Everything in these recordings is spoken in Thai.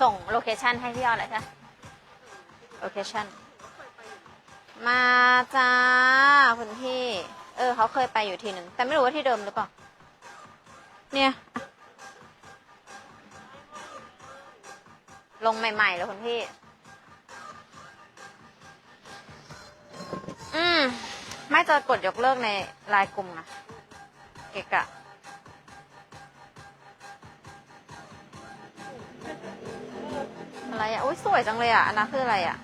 ส่งโลเคชันให้พี่ออนเลยใช่ไหมโลเคชันมาจ้าคุณพี่ เออ เขาเคยไปอยู่ทีหนึ่งแต่ไม่รู้ว่าที่เดิมหรือเปล่า เนี่ย ลงใหม่ๆเลยคุณพี่ อืม ไม่จะกดยกเลิกในไลน์กลุ่มนะ เกะกะ อะไรอะอุ้ยสวยจังเลยอะอันนั้นคืออะไรอะ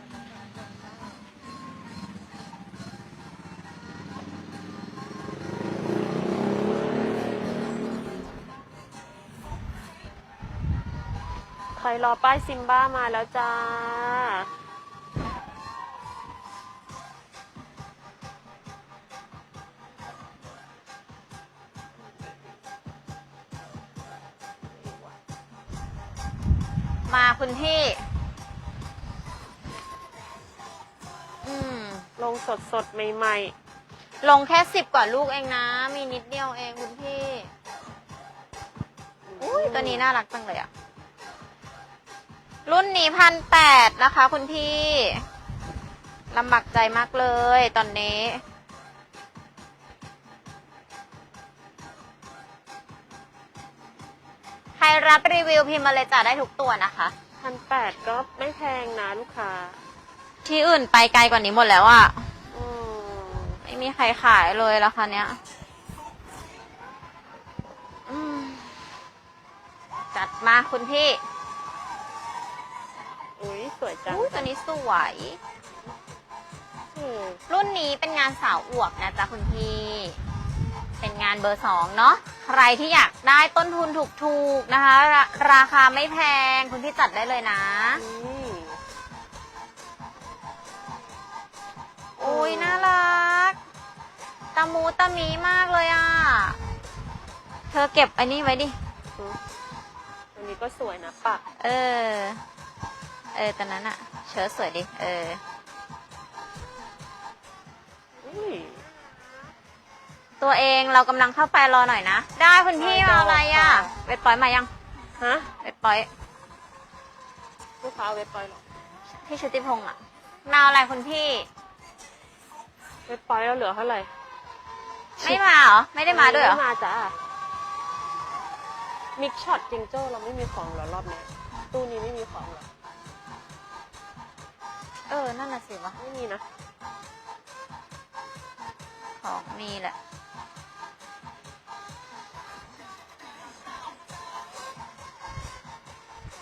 ใครรอป้ายซิมบ้ามาแล้วจ้า มาคุณพี่ สดสดๆ ใหม่ลงแค่สิบกว่าลูกเองนะ มีนิดเดียวเองคุณพี่ๆอุ้ยตัวนี้น่ารักจังเลยอะรุ่นนี้พันแปดนะคะ คุณพี่ลำบากใจมากเลยตอนนี้ ใครรับรีวิวพิมพ์มาเลยจ้ะได้ทุกตัวนะคะพันแปดก็ไม่แพงนะลูกค้า ที่อื่นไปไกลกว่านี้หมดแล้วอะอืม ไม่มีใครขายเลยราคาเนี้ยอืมจัดมาคุณพี่ อุ้ยสวยจังอุ้ยตัวนี้สวยอืมรุ่นนี้เป็นงานสาวอวบนะจ๊ะคุณพี่ เป็นงานเบอร์สองเนาะ ใครที่อยากได้ต้นทุนถูกๆนะคะ ราราคาไม่แพงคุณพี่จัดได้เลยนะนี่โอ้ยน่ารักตะมูตะมีมากเลยอะ เธอเก็บไอ้นี่ไว้ดิอืมอันนี้ก็สวยนะปักเออ เออตอนนั้นอะเชิ้ตสวยดิ เออ อุ้ย ตัวเองเรากำลังเข้าไปรอหน่อยนะ ได้คุณพี่ได้เอาอะไรอะค่ะเวทปอยมายัง ฮะ เวทปอยลูกค้าเอาเว็บปอยเหรอ พี่ชุติพงษ์อะมาเอาอะไรคุณพี่ เว็บปอยแล้วเหลือเท่าไหร่ ไม่มาเหรอ ไม่ได้มาด้วยเหรอ ไม่มาจ้ามิกช็อตจิงโจ้เราไม่มีของเหรอรอบนี้ตู้นี้ไม่มีของเหรอ เออ นั่นน่ะสิวะ ไม่มีนะ ของมีแหละ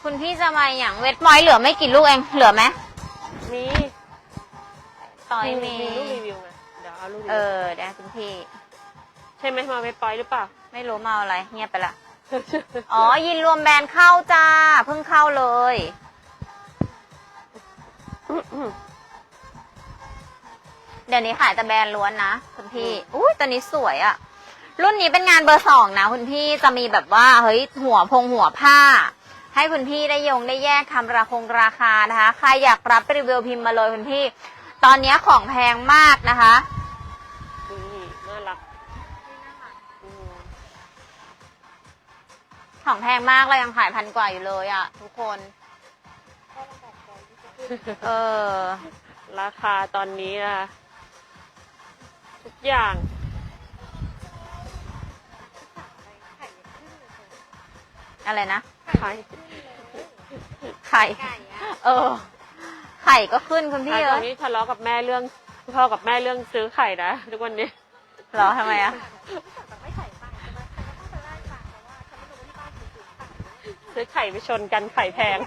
คุณพี่จะมาอย่างเวทปอยเหลือไม่กี่ลูกเอง เหลือไหมมีปอยมี มีรูปรีวิวไงเดี๋ยวเอารูปรีเอวิวอได้คุณพี่ ใช่ไหมมาเว็บปอยหรือเปล่า ไม่รู้มาเอาอะไรเงียบไปละ อ๋อ ยินรวมแบรนด์เข้าจ้า เพิ่งเข้าเลย เดี๋ยวนี้ขายแต่แบรนด์ล้วนนะคุณพี่อุ้ยตัวนี้สวยอะรุ่นนี้เป็นงานเบอร์สองนะคุณพี่จะมีแบบว่าเฮ้ยหัวพงหัวผ้า ให้คุณพี่ได้ยงได้แยกทำราคงราคานะคะ ใครอยากรับรีวิวพิมพ์มาเลยคุณพี่ ตอนนี้ของแพงมากนะคะ นี่น่ารักอืม ของแพงมากเรายังขายพันกว่าอยู่เลยอะทุกคน เออ ราคาตอนนี้อะทุกอย่าง อะไรนะขายไข่ เออ ไข่ก็ขึ้นคุณพี่ขายเอตออนนี้ทะเลาะกับแม่เรื่องพ่อกับแม่เรื่องซื้อไข่นะทุกวันนี้ เหรอทำไมอะ ซื้อไข่ไปชนกันไข่แพง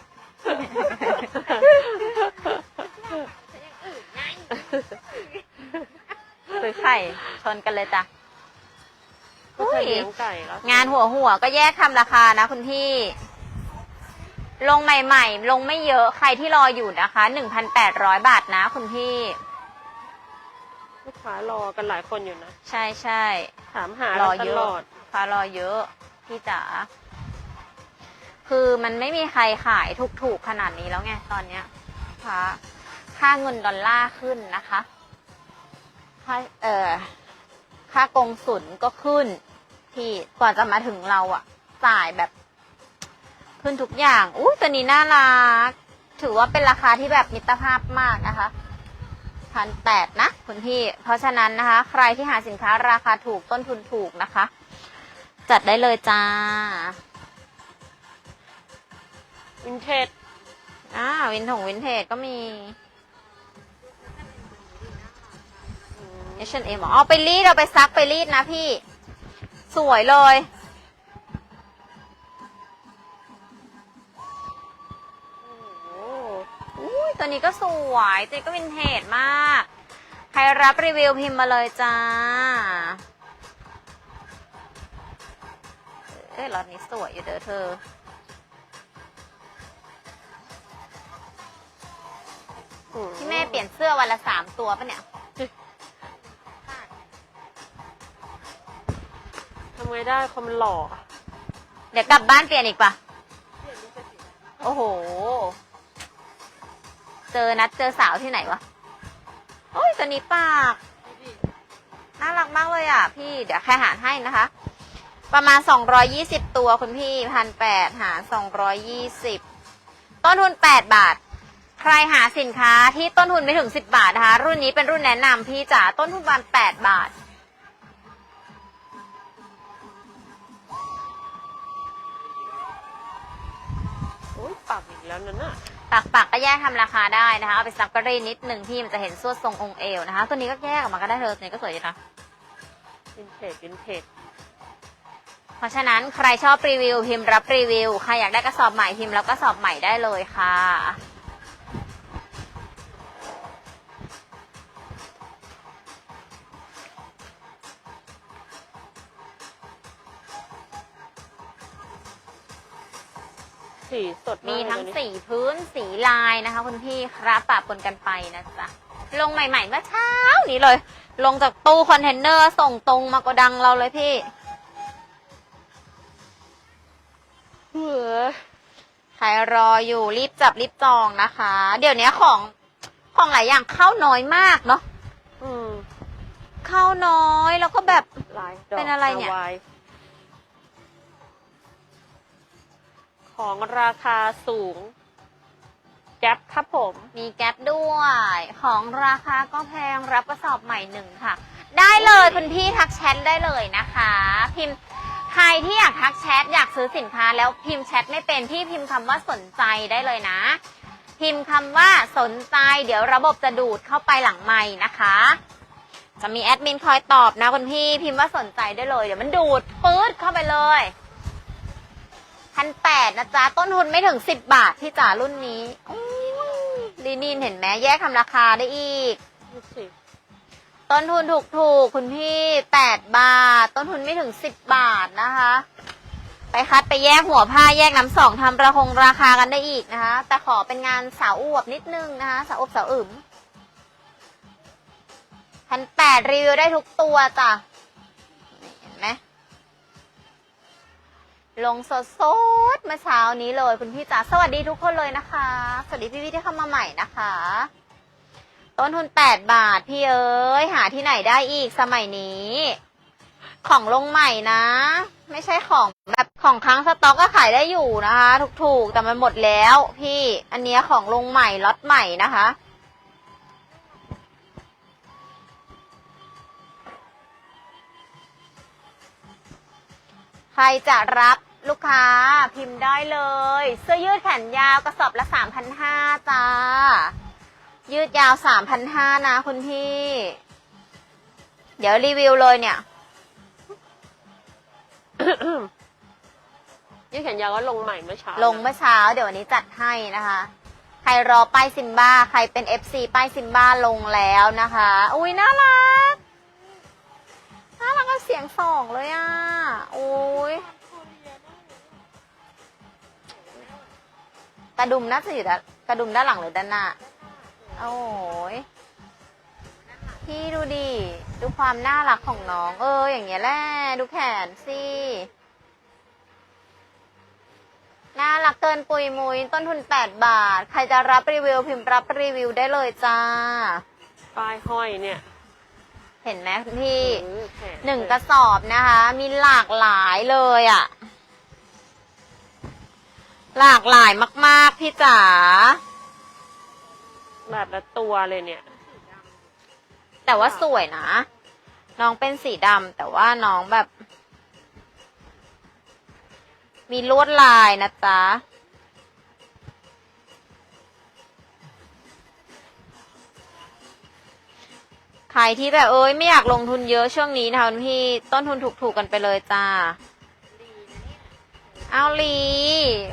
ซื้อไข่ชนกันเลยจ้ะก็เคยเลี้ยงไก่แล้วงานหัวหัวก็แยกทำราคานะคุณพี่ ลงใหม่ๆ ลงไม่เยอะใครที่รออยู่นะคะหนึ่งพันแปดร้อยบาทนะคุณพี่ ลูกค้ารอกันหลายคนอยู่นะ ใช่ใช่ถามหารเราอตเยลอะอดฟ้ารอเยอะ พี่จ๋า คือมันไม่มีใครขายถูกๆขนาดนี้แล้วไงตอนเนี้ยค่าค่าเงินดอลลาร์ขึ้นนะคะค่าเอ่อค่ากงสุลก็ขึ้น ที่กว่าจะมาถึงเราอะจ่ายแบบ ขึ้นทุกอย่างอุ้ยตัวนี้น่ารัก ถือว่าเป็นราคาที่แบบมิตรภาพมากนะคะพันแปดนะคุณพี่ เพราะฉะนั้นนะคะ ใครที่หาสินค้าราคาถูกต้นทุนถูกนะคะ จัดได้เลยจ้า วินเทจอ่าวินถงวินเทจก็มี H&M อ๋อเอไปรีด เอาไปซักไปรีดนะพี่ สวยเลยอุ้ยตัวนี้ก็สวยตัวนี้ก็วินเทจมาก ใครรับรีวิวพิมพ์มาเลยจ้า เอ้ยรถนี้สวยอยู่เด้อเธอ ที่แม่เปลี่ยนเสื้อวันละสามตัวปะเนี่ยทำไงได้ความหล่อเดี๋ยวกลับบ้านเปลี่ยนอีกปะโอ้โห เจอนัดเจอสาวที่ไหนวะโอ้ยตัวนี้ปากน่ารักมากเลยอะ พี่เดี๋ยวแค่หารให้นะคะ ประมาณ 220 ตัวคุณพี่พันแปดหาร220 ต้นทุน 8 บาท ใครหาสินค้าที่ต้นทุนไม่ถึง 10 บาทนะคะ รุ่นนี้เป็นรุ่นแนะนำพี่จ๋าต้นทุนประมาณ8บาท โอ้ยปากอีกแล้วนั่นน่ะปากปากก็แยกทำราคาได้นะคะ เอาไปซักกระรีนิดหนึ่งพี่มันจะเห็นสวดทรงองค์เอวนะคะ ตัวนี้ก็แยกออกมาก็ได้เลยตัวนี้ก็สวยดีนะวินเทจวินเทจเพราะฉะนั้นใครชอบรีวิวพิมพ์รับรีวิว ใครอยากได้กระสอบใหม่พิมพ์แล้วก็สอบใหม่ได้เลยค่ะ สีสดากมีทั้งเลยสีพื้นสีลายนะคะ คุณพี่ครับปะปนกันไปนะจ๊ะลงใหม่ๆเมื่อเช้านี้เลย ลงจากตู้คอนเทนเนอร์ส่งตรงมาโกดังเราเลยพี่เหือใครรออยู่รีบจับรีบจองนะคะ เดี๋ยวนี้ของของหลายอย่างเข้าน้อยมากเนาะอืมเข้าน้อยแล้วก็แบบลายดอกเป็นอะไรเนี่ย ของราคาสูง แก๊ปครับผม มีแก๊ปด้วย ของราคาก็แพงรับกระสอบใหม่หนึ่งค่ะ ได้เลยคุณพี่ทักแชทได้เลยนะคะ พิมพ์ใครที่อยากทักแชทอยากซื้อสินค้าแล้วพิมพ์แชทไม่เป็นพี่พิมพ์คำว่าสนใจได้เลยนะ พิมพ์คำว่าสนใจ เดี๋ยวระบบจะดูดเข้าไปหลังไม้นะคะ จะมีแอดมินคอยตอบนะคุณพี่พิมพ์ว่าสนใจได้เลย เดี๋ยวมันดูดปื๊ดเข้าไปเลย พันแปดนะจ๊ะ ต้นทุนไม่ถึงสิบบาทพี่จ๋ารุ่นนี้อุ๊ยลีนินเห็นไหมแยกทำราคาได้อีกนี่สิต้นทุนถูกถูกๆคุณพี่แปดบาท ต้นทุนไม่ถึงสิบบาทนะคะ ไปคัดไปแยกหัวผ้าแยกน้ำสองทำระคงราคากันได้อีกนะคะ แต่ขอเป็นงานสาวอวบนิดนึงนะคะ สาวอวบสาวอึมพันแปดรีวิวได้ทุกตัวจ้ะนี่เห็นไหม ลงสดสดเมื่อเช้านี้เลยคุณพี่จ๋าสวัสดีทุกคนเลยนะคะ สวัสดีพี่ๆที่เข้ามาใหม่นะคะ ต้นทุน8บาทพี่เอ้ยหาที่ไหนได้อีกสมัยนี้ ของลงใหม่นะ ไม่ใช่ของแบบของค้างสต็อกก็ขายได้อยู่นะคะ ถูกๆแต่มันหมดแล้ว พี่อันเนี้ยของลงใหม่ล็อตใหม่นะคะ รจะรับลูกค้าพิมพ์ได้เลย เสื้อยืดแขนยาวกระสอบละ 3,500จ้า ยืดยาวสามพันห้านะคุณพี่ เดี๋ยวรีวิวเลยเนี่ย ยืดแขนยาวก็ลงใหม่เมื่อเช้าลงเมื่อเช้า เดี๋ยววันนี้จัดให้นะคะ ใครรอป้ายซิมบ้า ใครเป็น FC ป้ายซิมบ้าลงแล้วนะคะ อุ้ยน่ารัก น่ารักก็เสียงสองเลยอะ โอ้ยกระดุมน่าจะอยู่ด้านกระดุมด้านหลังหรือด้านหน้า โอ้ยพี่ดูดิ ดูความน่ารักของน้อง เออ อย่างเงี้ยแหละ ดูแขนสิ น่ารักเกินปุยมุย ต้นทุน 8 บาท ใครจะรับรีวิวพิมพ์รับรีวิวได้เลยจ้าป้ายห้อยเนี่ย เห็นไหมคุณพี่อืมแขหนึ่งกระสอบนะคะ มีหลากหลายเลยอะ่ะ หลากหลายมาก ๆ พี่จ๋าแบบละตัวเลยเนี่ย แต่ว่าสวยนะ น้องเป็นสีดำแต่ว่าน้องแบบ มีลวดลายนะจ๊ะ ใครที่แบบเอ้ยไม่อยากลงทุนเยอะช่วงนี้นะคะคุณพี่ต้นทุนถูกๆกันไปเลยจ้าเอาลี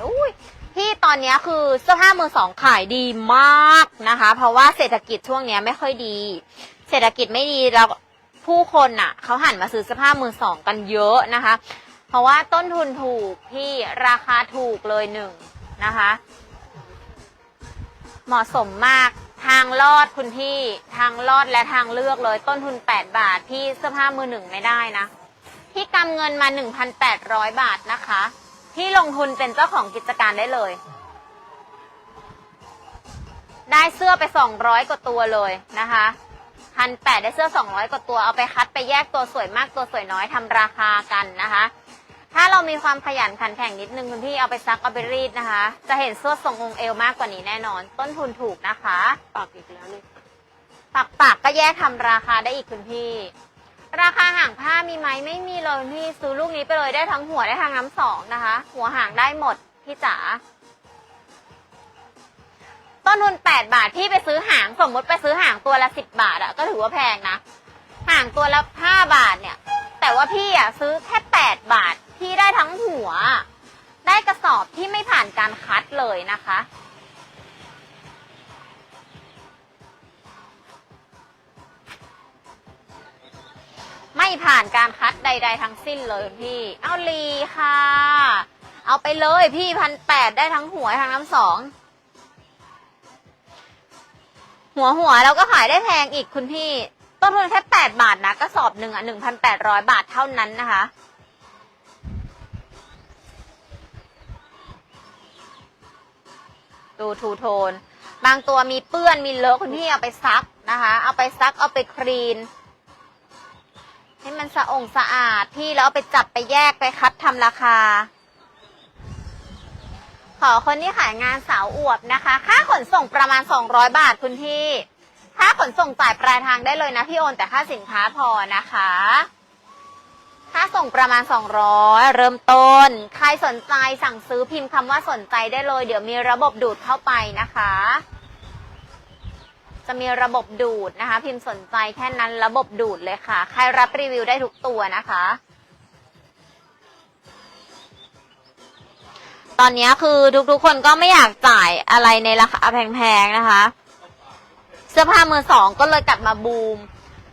อุ้ยพี่ตอนเนี้ยคือเสื้อผ้ามือสองขายดีมากนะคะ เพราะว่าเศรษฐกิจช่วงเนี้ยไม่ค่อยดี เศรษฐกิจไม่ดีแล้วผู้คนน่ะเขาหันมาซื้อเสื้อผ้ามือสองกันเยอะนะคะ เพราะว่าต้นทุนถูกพี่ราคาถูกเลยหนึ่งนะคะ เหมาะสมมากทางลอดคุณพี่ทางลอดและทางเลือกเลยต้นทุน 8 บาท พี่เสื้อผ้ามือหนึ่งไม่ได้นะ พี่กำเงินมา 1,800 บาทนะคะ พี่ลงทุนเป็นเจ้าของกิจการได้เลย ได้เสื้อไป 200 กว่าตัวเลยนะคะพันแปดได้เสื้อ 200 กว่าตัวเอาไปคัดไปแยกตัวสวยมากตัวสวยน้อยทำราคากันนะคะ ถ้าเรามีความขยันขันแข็งนิดนึงคุณพี่เอาไปซักเอาไปรีดนะคะ จะเห็นเสื้อทรงองค์เอวมากกว่านี้แน่นอน ต้นทุนถูกนะคะปักอีกแล้วนี่ปักปักก็แยกทำราคาได้อีกคุณพี่ ราคาห่างผ้ามีไหมไม่มีเลยคุณพี่ซื้อลูกนี้ไปเลยได้ทั้งหัวได้ทั้งน้ำสองนะคะ หัวหางได้หมดพี่จ๋าต้นทุนแปดบาทพี่ไปซื้อหางสมมติไปซื้อหางตัวละสิบบาทอะก็ถือว่าแพงนะ หางตัวละห้าบาทเนี่ย แต่ว่าพี่อะซื้อแค่แปดบาท พี่ได้ทั้งหัว ได้กระสอบที่ไม่ผ่านการคัดเลยนะคะ ไม่ผ่านการคัดใด ๆ ทั้งสิ้นเลยพี่ เอาลีค่ะ เอาไปเลยพี่พันแปดได้ทั้งหัวทั้งน้ำสอง หัวหัวแล้วก็ขายได้แพงอีกคุณพี่ ต้นทุนแค่แปดบาทนะกระสอบหนึ่งอะหนึ่งพันแปดร้อยบาทเท่านั้นนะคะ ดูทูโทน บางตัวมีเปื้อนมีเลอะคุณพี่เอาไปซักนะคะ เอาไปซักเอาไปคลีน ให้มันสะองสะอาดพี่แล้วเอาไปจับไปแยกไปคัดทำราคา ขอคนที่ขายงานสาวอวบนะคะ ค่าขนส่งประมาณ 200 บาทคุณพี่ ค่าขนส่งจ่ายปลายทางได้เลยนะพี่โอนแต่ค่าสินค้าพอนะคะ ค่าส่งประมาณ 200 เริ่มต้น ใครสนใจสั่งซื้อพิมพ์คำว่าสนใจได้เลย เดี๋ยวมีระบบดูดเข้าไปนะคะ จะมีระบบดูดนะคะ พิมพ์สนใจแค่นั้นระบบดูดเลยค่ะ ใครรับรีวิวได้ทุกตัวนะคะ ตอนนี้คือทุกๆคนก็ไม่อยากจ่ายอะไรในราคาแพงๆนะคะ เสื้อผ้ามือสองก็เลยกลับมาบูม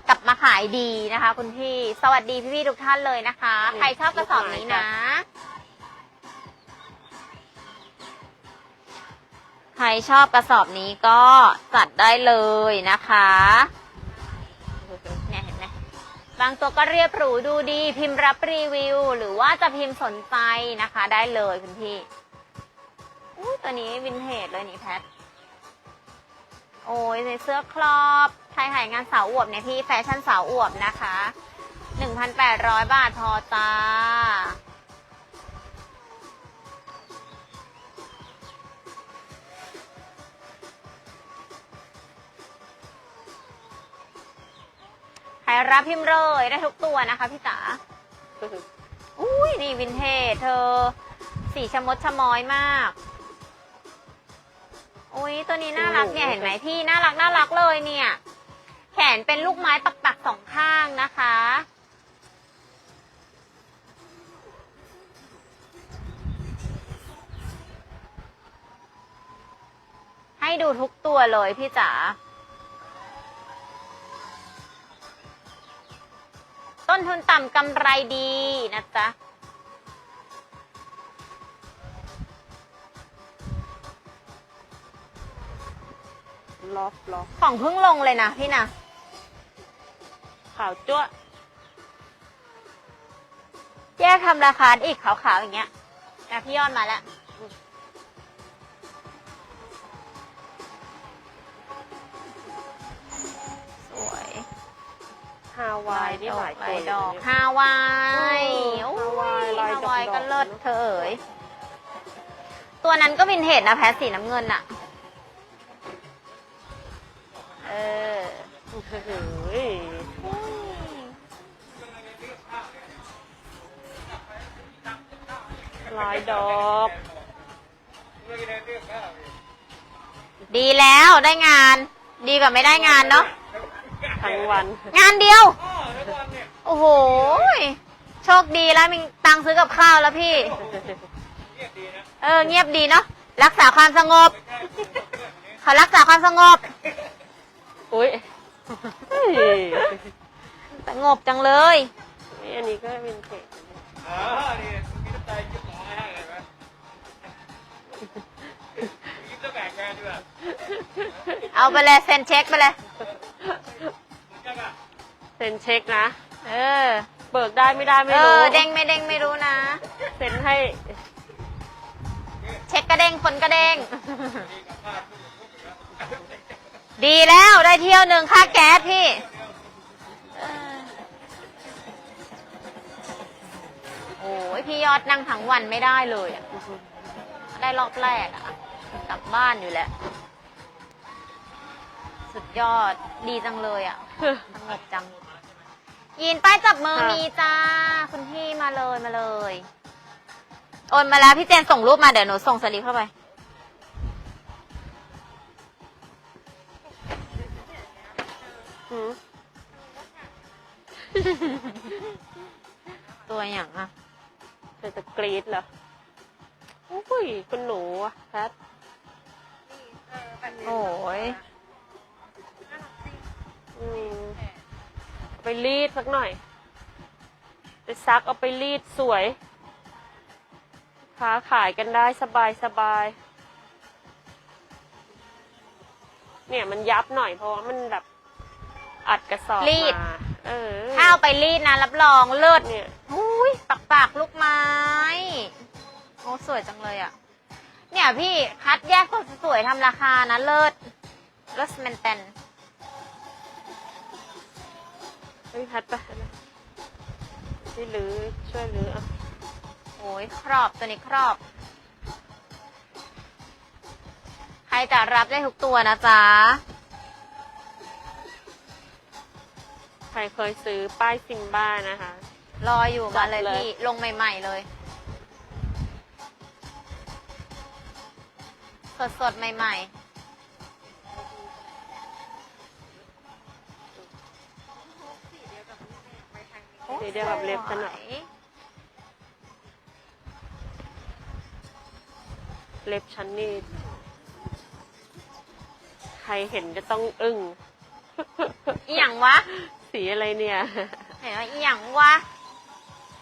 กลับมาขายดีนะคะ คุณพี่ สวัสดีพี่ๆทุกท่านเลยนะคะ ใครชอบกระสอบนี้นะ ใครชอบกระสอบนี้ก็จัดได้เลยนะคะเนี่ยเห็นไหมบางตัวก็เรียบหรูดูดี พิมพ์รับรีวิว หรือว่าจะพิมพ์สนใจนะคะ ได้เลยคุณพี่อุ้ยตัวนี้วินเทจเลยนี่แพท โอ้ยในเสื้อครอบ ใครขายงานสาวอวบเนี่ยพี่แฟชั่นสาวอวบนะคะ 1,800 บาทพอจ้าใครรับพิมพ์เลยได้ทุกตัวนะคะพี่จ๋า อุ้ยนี่วินเทจเธอ สีชะมดชะมอยมาก อุ้ยตัวนี้น่ารักเนี่ยโอ้โหเห็นไหมพี่น่ารักน่ารักเลยเนี่ย แขนเป็นลูกไม้ปักปักๆสองข้างนะคะ ให้ดูทุกตัวเลยพี่จ๋าต้นทุนต่ำกำไรดีนะจ๊ะล็อกล็อกของเพิ่งลงเลยนะพี่นะ ขาวจ้วะแยกทำราคาอีกขาวๆอย่างเงี้ยนะพี่ยอดมาแล้วสวยฮาวายนี่หลายลาตัวยดอกเลยนะฮาวายเออโอ้ฮาวายยลายฮาวายดอกๆก็เลิศเนอะเธอเอ๋ยตัวนั้นก็วินเทจนะแพทสีน้ำเงินอะเออ เฮ้ยลายดอก ดีแล้วได้งาน ดีกว่าไม่ได้งานเนาะทั้งวัน งานเดียว โอ้โหยโชคดีแล้วมีตังค์ซื้อกับข้าวแล้วพี่ เออ เงียบดีเนาะรักษาความสงบเขารักษาความสงบ อุ้ยเฮ้ยสงบจังเลยนี่อันนี้ก็วินเทจอ๋อนี่มีน้ำใจยิ้มหมอให้เลย แบกงานด้วยเอาไปเลยเซ็นเช็คไปเลยยังอะเซ็นเช็คนะ เออ เบิกได้ไม่ได้ไม่เอรู้อเด้งไม่เด้งไม่รู้นะ เซ็นให้ เช็คกระเด้งคนกระเด้ง ดีแล้วได้เที่ยวหนึ่งค่าแก๊สพี่เออโอ้ยพี่ยอดนั่งทั้งวันไม่ได้เลยอะได้รอบแรกอะ กลับบ้านอยู่แล้วสุดยอดดีจังเลยอะสงบจังยีนป้ายจับมือค่ะมีจ้า คุณพี่มาเลยมาเลย โอนมาแล้วพี่เจนส่งรูปมาเดี๋ยวหนูส่งสลิปเข้าไปหืมตัวอย่างอะเธอจะกรี๊ดเหรอ อุ้ยคุณหนูอะแพท โอ้ยอืมเอาไปรีดสักหน่อย ไปซักเอาไปรีดสวย ค้าขายกันได้สบายสบาย เนี่ยมันยับหน่อยเพราะว่ามันแบบอัดกระสอบรีด มาเออถ้าเอาไปรีดนะ รับรองเลิศเนี่ย อุ้ยปักปากลูกไม้ เนี่ยพี่ คัดแยกตัวสวยๆทำราคานะเลิศเลิศแมนเตนเฮ้ยพัดไปที่รื้อช่วยรื้ออะโอ้ยครอบตัวนี้ครอบ ใครจะรับได้ทุกตัวนะจ๊ะ ใครเคยซื้อป้ายซิมบ้านะคะ รออยู่มาเลยจัดเลยพี่ ลงใหม่ ๆ เลย สดๆ ใหม่ ๆ สีเดียวกับเล็บฉันหน่อยสวยเล็บฉันนี่ใครเห็นจะต้องอึ้ง อีหยังวะ สีอะไรเนี่ย เห็นว่าอีหยังวะ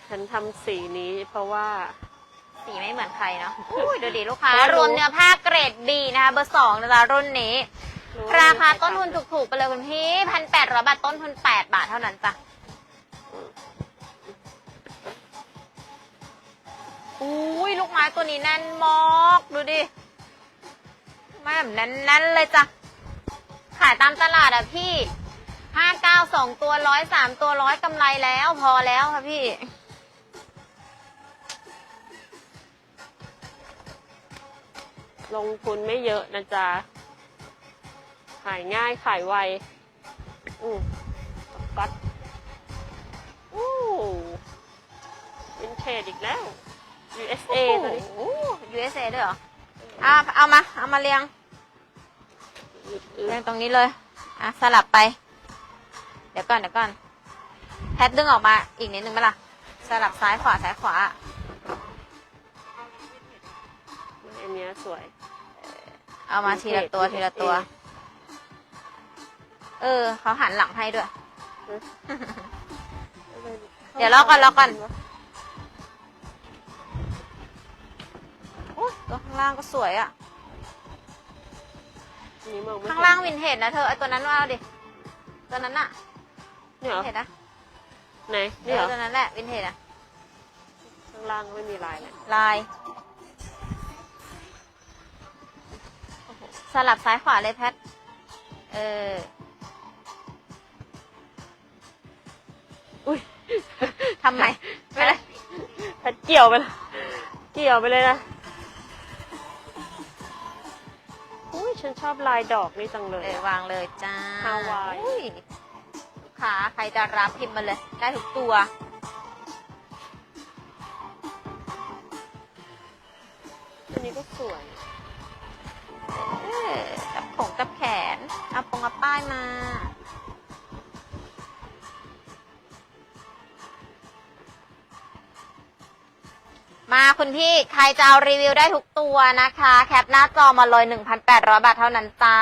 ฉันทำสีนี้เพราะว่า สีไม่เหมือนใครเนาะอุ้ยดูดิลูกค้าเพราะรู้รวมเนื้อผ้าเกรด B นะคะเบอร์สองนะจ๊ะรุ่นนี้รู้ราคาต้นทุนถูกๆไปเลยคุณพี่พันแปดร้อยบาทต้นทุนแปดบาทเท่านั้นจ้ะอุ้ยลูกไม้ตัวนี้แน่นมากดูดิไม้แบบแน่นๆเลยจ้ะขายตามตลาดอะพี่ห้าเก้าสองตัวร้อยสามตัวร้อยกำไรแล้วพอแล้วค่ะพี่ ลงทุนไม่เยอะนะจ๊ะ ขายง่ายขายไว อืมก๊อตอู้วินเทจอีกแล้ว USA ตัวนี้ โอ้โห USA ด้วยเหรออะเอามา เอามาเรียง เรียงตรงนี้เลย อะ สลับไป เดี๋ยวก่อน เดี๋ยวก่อน แพทดึงออกมาอีกนิดนึงไหมล่ะ สลับซ้ายขวาซ้ายขวา นเนี้ยสวย เอามาทีละตัวทีละตัว เออ เขาหันหลังให้ด้วย เดี๋ยวรอก่อนรอก่อนโอ้ยตัวข้างล่างก็สวยอะอันนี้มองไม่ข้างล่างวินเทจนะเธอไอตัวนั้นว่าเอาดิ ตัวนั้นอะเนี่ยเหรวิอนเทจนะไหนเอนี่เหรออตัวนั้นแหละวินเทจอะข้างล่างไม่มีลายเลยลาย สลับซ้ายขวาเลยแพท เออ อุ้ยทำไมไม่ได้แพทเกี่ยวไปเลยเกี่ยวไปเลยนะ อุ้ยฉันชอบลายดอกนี่จังเลย เออวางเลยจ้าฮาวายาใครจะรับพิมพ์มาเลย ได้ทุกตัว ที่ใครจะเอารีวิวได้ทุกตัวนะคะ แคปหน้าจอมาเลย 1,800 บาทเท่านั้นจ้า